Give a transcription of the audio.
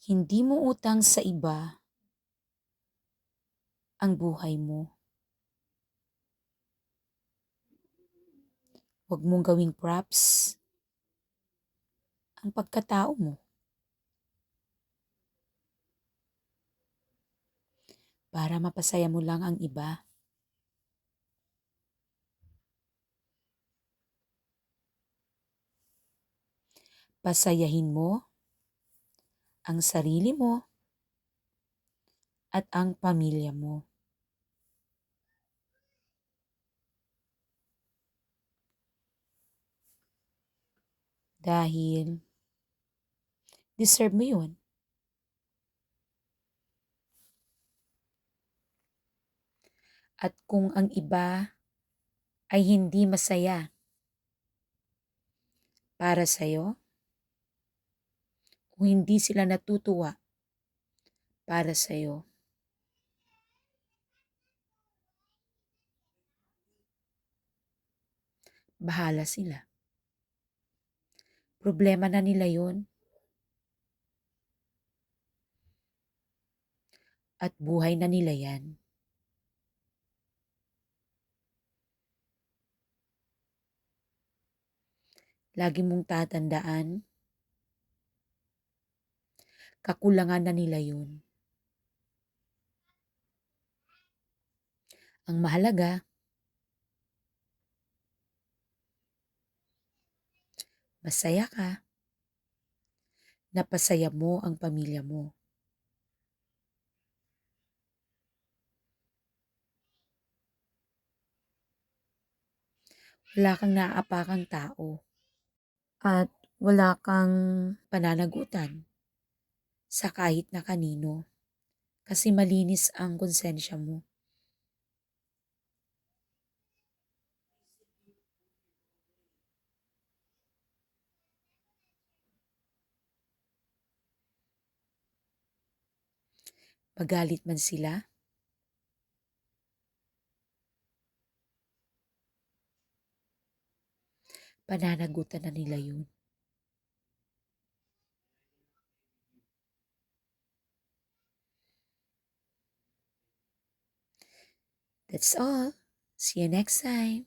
Hindi mo utang sa iba ang buhay mo. Huwag mong gawing props ang pagkatao mo. Para mapasaya mo lang ang iba. Pasayahin mo ang sarili mo at ang pamilya mo. Dahil deserve mo yun. At kung ang iba ay hindi masaya para sa'yo, kung hindi sila natutuwa para sa'yo, bahala sila. Problema na nila yon. At buhay na nila yan. Lagi mong tatandaan, kakulangan na nila yun. Ang mahalaga, masaya ka, napasaya mo ang pamilya mo. Wala kang naaapakang tao at wala kang pananagutan sa kahit na kanino kasi malinis ang konsensya mo. Magalit man sila, pananagutan na nila yun. That's all. See you next time.